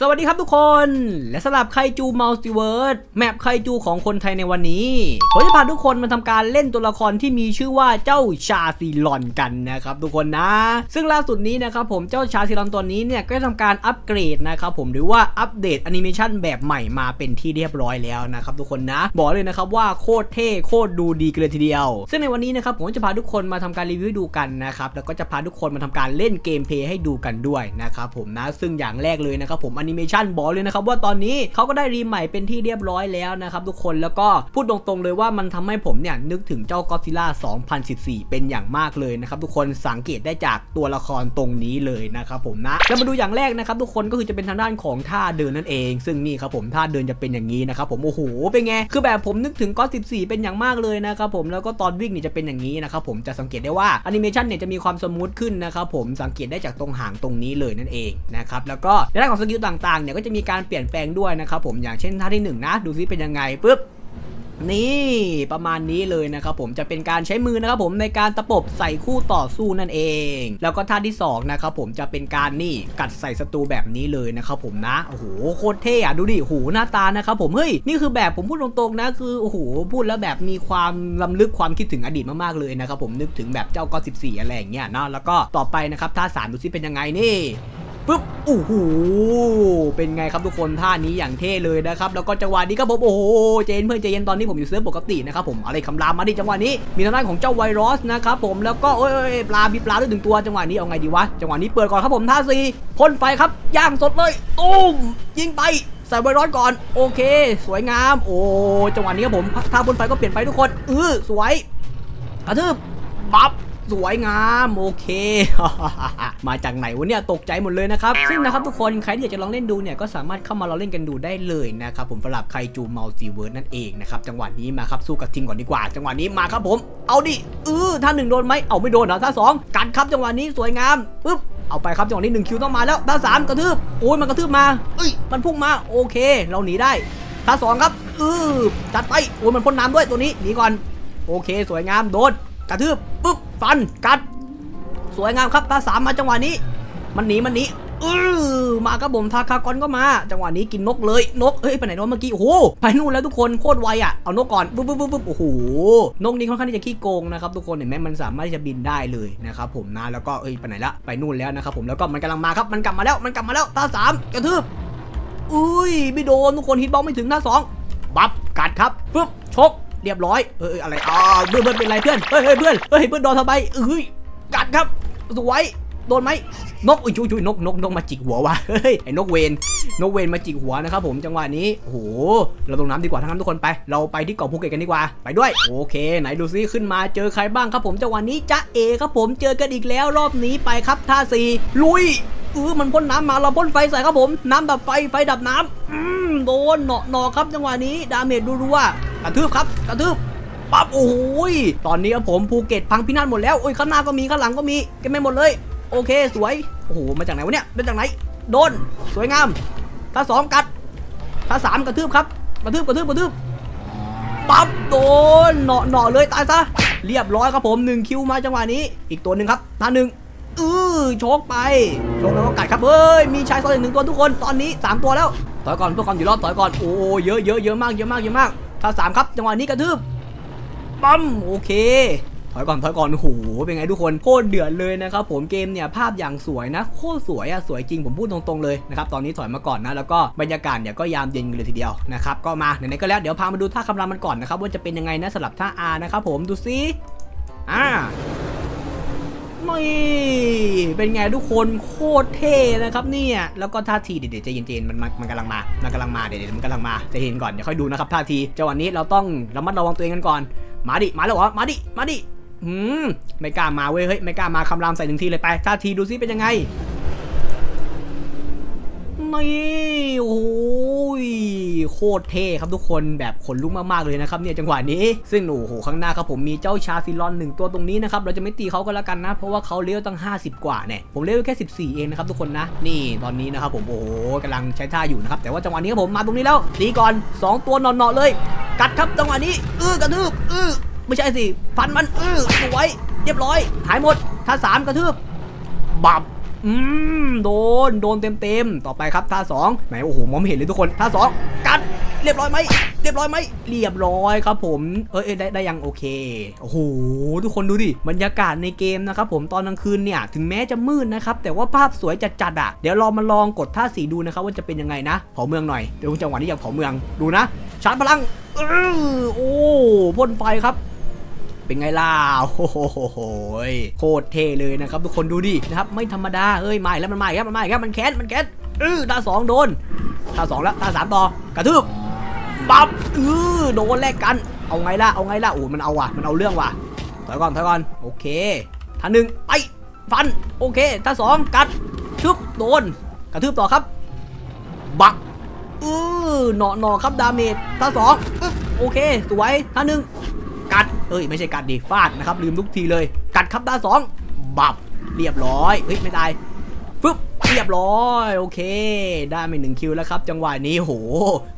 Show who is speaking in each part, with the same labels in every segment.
Speaker 1: สวัสดีครับทุกคน และสำหรับไคจูมัลติเวิร์สแมปไคจูของคนไทยในวันนี้ผมจะพาทุกคนมาทำการเล่นตัวละครที่มีชื่อว่าเจ้าชาซีลอนกันนะครับทุกคนนะ ซึ่งล่าสุดนี้นะครับผมเจ้าชาซีลอนตัวนี้เนี่ยก็ได้ทำการอัปเกรดนะครับผมหรือว่าอัปเดตแอนิเมชันแบบใหม่มาเป็นที่เรียบร้อยแล้วนะครับทุกคนนะ บอกเลยนะครับว่าโคตรเท่โคตรดูดีกันเลยทีเดียว ซึ่งในวันนี้นะครับผมจะพาทุกคนมาทำการรีวิวดูกันนะครับแล้วก็จะพาทุกคนมาทำการเล่นเกมเพลย์ให้ดูกันด้วยนะครับผมนะซึ่งอย่างแรกเลยนะครับผมนิเมชันบอกเลยนะครับว่าตอนนี้เขาก็ได้รีใหม่เป็นที่เรียบร้อยแล้วนะครับทุกคนแล้วก็พูดตรงๆเลยว่ามันทำให้ผมเนี่ยนึกถึงเจ้าก็ซิล่า2014 เป็นอย่างมากเลยนะครับทุกคนสังเกตได้จากตัวละครตรงนี้เลยนะครับผมนะแล้วมาดูอย่างแรกนะครับทุกคนก็คือจะเป็นทางด้านของท่าเดินนั่นเอง ซึ่งนี่ครับผมท่าเดินจะเป็นอย่างนี้นะครับผมโอ้โหเป็นไงคือแบบผมนึกถึงก็14 เป็นอย่างมากเลยนะครับผมแล้วก็ตอนวิ่งนี่จะเป็นอย่างนี้นะครับผมจะสังเกตได้ว่าแอนิเมชันเนี่ยจะมีความสมูทขึ้นนะครับผมสังเกตได้จากตรงหางตรงนี้เลยนั่นเองนะครับแล้วก็ในด้านของสกิลต่ต่างๆเนี่ยก็จะมีการเปลี่ยนแปลงด้วยนะครับผมอย่างเช่นท่าที่หนึ่งนะดูซิเป็นยังไงปุ๊บนี่ประมาณนี้เลยนะครับผมจะเป็นการใช้มือนะครับผมในการตะปบใส่คู่ต่อสู้นั่นเอง แล้วก็ท่าที่สองนะครับผมจะเป็นการนี่กัดใส่ศัตรูแบบนี้เลยนะครับผมนะโอ้โหโคตรเท่อะดูดิโอ้โหหน้าตานะครับผมเฮ้ยนี่คือแบบผมพูดตรงๆนะคือโอ้โหพูดแล้วแบบมีความลำลึกความคิดถึงอดีตมากๆเลยนะครับผมนึกถึงแบบเจ้าก็14อะไรอย่างเงี้ยนะแล้วก็ต่อไปนะครับท่าสามดูซิเป็นยังไงนี่ ปึ๊บโอ้โหเป็นไงครับทุกคนท่านี้อย่างเท่เลยนะครับแล้วก็จังหวะนี้ครับผมโอ้โหเจนเพื่อนใจเยนตอนนี้ผมอยู่เซิร์ฟปกตินะครับผมอะไรคำรามมาดิจังหวะนี้ มีทางด้านของเจ้าไวรัสนะครับผมแล้วก็โอ้ยปลามีปลาด้วยถึงตัวจังหวะนี้เอาไงดีวะจังหวะนี้เปิดก่อนครับผมท่าสี่พ่นไฟครับย่างสดเลยตุ้มยิงไปใส่ไวรัสก่อนโอเค สวยงาม โอ้จังหวะนี้ครับผมท่าพ่นไฟก็เปลี่ยนไปทุกคนเออสวยกระทืบปั๊บ สวยงามโอเค มาจากไหนวะเนี่ยตกใจหมดเลยนะครับ ซึ่งนะครับทุกคนใครที่อยากจะลองเล่นดูเนี่ยก็สามารถเข้ามาลองเล่นกันดูได้เลยนะครับผมสำหรับใครจูมัลติเวิร์สนั่นเองนะครับจังหวะนี้มาครับสู้กับทีมก่อนดีกว่า จังหวะนี้มาครับผม เอาดิเออท่าหนึ่งโดนไหมเอาไม่โดนเหรอท่าสองกัดครับจังหวะนี้สวยงามปึ๊บเอาไปครับจังหวะนี้หนึ่งคิวต้องมาแล้วท่าสามกระทืบโอ้ยมันกระทืบมาเอ้ยมันพุ่งมาโอเค เราหนีได้ท่าสองครับเออจัดไปโอ้ยมันพ่นน้ำด้วยตัวนี้หนีก่อนโอเค สวยงามโดนกระทืบปุ๊บ ฟันกัด สวยงามครับตาสามมาจังหวะนี้ มันหนีมันหนีอือมาครับผมทาคากอนก็มา จังหวะนี้กินนกเลยนกเฮ้ยไปไหนวะเมื่อกี้โอ้โหไปนู่นแล้วทุกคนโคตรไวอะเอานกก่อนปุ๊บปุ๊บปุ๊บโอ้โหนกนี้ค่อนข้างที่จะขี้โกงนะครับทุกคนเห็นไหมมันสามารถที่จะบินได้เลยนะครับผมนะแล้วก็เอ้ยไปไหนละไปนู่นแล้วนะครับผมแล้วก็มันกำลังมาครับมันกลับมาแล้วมันกลับมาแล้วตาสามกระทืบอุ้ยไม่โดนทุกคนฮิตบอลไม่ถึงท่าสองบับกัดครับปุ๊บชก เรียบร้อยเอออะไรอ่าเพื่อนเพื่อนเป็นไรเพื่อนเฮ้ยเฮ้ยเพื่อนเฮ้ยเพื่อนโดนทำไมเอ้ยกัดครับสวยโดนไหมนกอุ้ยชุยชุยนกนกนกมาจิกหัววะเฮ้ยไอ้นกเวนนกเวนมาจิกหัวนะครับผมจังหวะนี้โอ้โหเราลงน้ำดีกว่าทั้งนั้นทุกคนไป เราไปที่เกาะภูเก็ตกันดีกว่าไปด้วยโอเค ไหนดูซิขึ้นมาเจอใครบ้างครับผมจังหวะนี้จ๊ะเอครับผมเจอกันอีกแล้วรอบนี้ไปครับท่าสี่ลุยเออมันพ่นน้ำมาเราพ่นไฟใส่ครับผม น้ำดับไฟไฟดับน้ำอืมโดนเนาะเนาะครับจังหวะนี้ดาเมจรัว กระทืบครับกระทืบปั๊บโอ้ยตอนนี้ครับผมภูเก็ตพังพินาศหมดแล้วโอ้ยข้างหน้าก็มีข้างหลังก็มีเก็บไม่หมดเลย โอเคสวยโอ้โหมาจากไหนวะเนี่ยมาจากไหนโดนสวยงามถ้าสองกัดถ้าสามกระทืบครับกระทืบกระทืบกระทืบปั๊บโดนเนาะเนาะเลยตายซะเรียบร้อยครับผมหนึ่งคิวมาจังหวะนี้ อีกตัวหนึ่งครับท่าหนึ่งอือโชกไปโชกแล้วก็กัดครับเฮ้ยมีชายซ้อนอีกหนึ่งตัวทุกคนตอนนี้ 3 ตัวแล้วถอยก่อนเพื่อความอยู่รอดถอยก่อนโอ้เยอะเยอะเยอะมากเยอะมากเยอะมาก ถ้าสามครับจังหวะนี้กระทืบปั๊มโอเคถอยก่อนถอยก่อนโหเป็นไงทุกคนโคตรเดือดเลยนะครับผมเกมเนี่ยภาพอย่างสวยนะโคตรสวยอะสวยจริงผมพูดตรงๆเลยนะครับตอนนี้ถอยมาก่อนนะแล้วก็บรรยากาศเนี่ยก็ยามเย็นเลยทีเดียวนะครับก็มาไหนๆก็แล้วเดี๋ยวพามาดูท่าคำรามมันก่อนนะครับว่าจะเป็นยังไงนะสำหรับท่า R นะครับผมดูซิอ่านี่ เป็นไงทุกคนโคตรเท่นะครับเนี่ยแล้วก็ท่าทีเดี๋ยวๆใจเย็นๆมันมันมันกำลังมามันกำลังมาเดี๋ยวๆมันกำลังมาจะเห็นก่อนเดี๋ยวค่อยดูนะครับท่าทีจังหวะนี้เราต้องระมัดระวังตัวเองกันก่อน มาดิมาแล้วเหรอมาดิมาดิอืมไม่กล้ามาเว้ยเฮ้ยไม่กล้ามาคำรามใส่หนึ่งทีเลยไปท่าทีดูซิเป็นยังไง นี่โอ้ยโคตรเท่ครับทุกคนแบบขนลุกมากๆเลยนะครับเนี่ยจังหวะนี้ซึ่งโอ้โหข้างหน้าครับผมมีเจ้าชาซิลอนหนึ่งตัวตรงนี้นะครับเราจะไม่ตีเขาก็แล้วกันนะ เพราะว่าเขาเลี้ยวตั้ง 50 กว่าเนี่ยผมเลี้ยวแค่ 14 เองนะครับทุกคนนะ นี่ตอนนี้นะครับผมโอ้โหกำลังใช้ท่าอยู่นะครับแต่ว่าจังหวะนี้ครับผมมาตรงนี้แล้วตีก่อน 2 ตัวหนอนๆเลย กัดครับจังหวะนี้เออกระทืบเออไม่ใช่สิฟันมันเออสวยเรียบร้อยหายหมดถ้าสามกระทืบบับ อืมโดนโดนเต็มเต็มต่อไปครับท่าสองไหนโอ้โหมองไม่เห็นเลยทุกคนท่าสองกัดเรียบร้อยไหมเรียบร้อยไหมเรียบร้อยครับผมเอ้ยเอ้ยได้ได้ยังโอเคโอ้โหทุกคนดูดิบรรยากาศในเกมนะครับผมตอนกลางคืนเนี่ยถึงแม้จะมืดนะครับแต่ว่าภาพสวยจัดๆอะเดี๋ยวเรามาลองกดท่าสีดูนะครับว่าจะเป็นยังไงนะเผาเมืองหน่อยเดี๋ยวจังหวะนี้อยากเผาเมืองดูนะชาร์จพลังเออโอ้พ่นไฟครับ เป็นไงล่ะโอ้โหโคตรเท่เลยนะครับทุกคนดูดินะครับไม่ธรรมดาเฮ้ยมาอีกแล้วมันมาอีกแล้วมันมาอีกแล้วมันแค้นมันแค้นเออท่าสองโดนท่าสองแล้วท่าสามต่อกระทืบปับเออโดนแลกกัน เอาไงล่ะเอาไงล่ะโอ้มันเอาว่ะมันเอาเรื่องว่ะถอยก่อนถอยก่อนโอเคท่าหนึ่งไปฟันโอเคท่าสองกัดชึบโดนกระทืบต่อครับ บักเออหนอหนอครับดาเมจท่าสองโอเคสวยท่าหนึ่ง กัดเอ้ยไม่ใช่กัดดิฟาดนะครับลืมทุกทีเลย กัดครับท่าสองบับเรียบร้อยเฮ้ยไม่ตายฟึบเรียบร้อยโอเค ได้ไปหนึ่งคิวแล้วครับ จังหวะนี้โห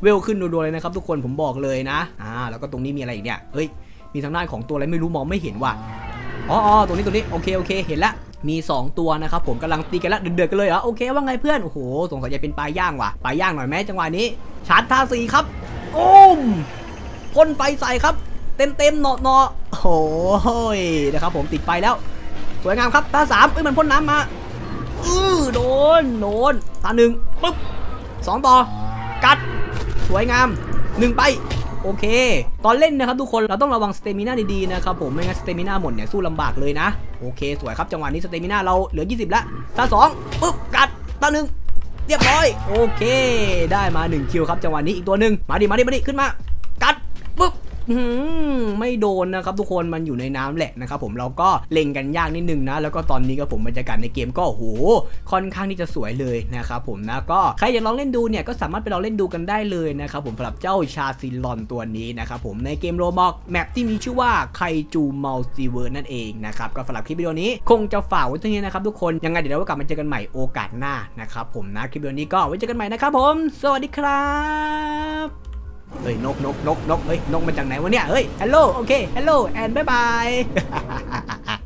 Speaker 1: เวลขึ้นรัวๆเลยนะครับ ทุกคนผมบอกเลยนะอ่าแล้วก็ตรงนี้มีอะไรอีกเนี่ยเฮ้ยมีทางด้านของตัวอะไรไม่รู้มองไม่เห็นว่ะอ๋ออตรงนี้ตรงนี้โอเคโอเคเห็นละมี 2 ตัวนะครับผมกำลังตีกันละเดือดๆกันเลยเหรอโอเคว่าไงเพื่อนโอ้โหสงสัยจะเป็นปลาย่างว่ะปลาย่างหน่อยไหมจังหวะนี้ชาร์จท่าสีครับโอ้มพ่นไฟใส่ครับ เต็มเต็มๆเนาะเนาะโอ้ยนะครับผมติดไฟแล้ว สวยงามครับท่าสามเอ้ยมันพ่นน้ำมาอือโดนโดนตาหนึ่งปึ๊บสองต่อ กัด สวยงามหนึ่งไปโอเค ตอนเล่นนะครับทุกคน เราต้องระวังสเตมิน่าดีๆนะครับผม ไม่งั้นสเตมิน่าหมดเนี่ยสู้ลำบากเลยนะ โอเค สวยครับจังหวะนี้สเตมิน่าเราเหลือ 20 แล้วตาสองปึ๊บ กัดตาหนึ่งเรียบร้อย โอเค ได้มา1คิวครับจังหวะนี้อีกตัวหนึ่งมาดิ มาดิ มาดิ ขึ้นมา ไม่โดนนะครับทุกคนมันอยู่ในน้ำแหละนะครับผมเราก็เล็งกันยากนิดนึงนะ แล้วก็ตอนนี้ก็ผมบรรยากาศในเกมก็โหค่อนข้างที่จะสวยเลยนะครับผมนะก็ใครอยากลองเล่นดูเนี่ยก็สามารถไปลองเล่นดูกันได้เลยนะครับผมสำหรับเจ้าชาซิลอนตัวนี้นะครับผมในเกมโรบอกแมปที่มีชื่อว่าไคจูมัลติเวิร์นั่นเองนะครับก็สำหรับคลิปวิดีโอนี้คงจะฝากไว้เท่านี้นะครับทุกคนยังไงเดี๋ยวเรากลับมาเจอกันใหม่โอกาสหน้านะครับผมนะคลิปวิดีโอนี้ก็ไว้เจอกันใหม่นะครับผม สวัสดีครับ เฮ้ยนกนกนกนกเฮ้ยนกมาจากไหนวะเนี่ยเฮ้ยฮัลโหลโอเคฮัลโหลแอนบายบาย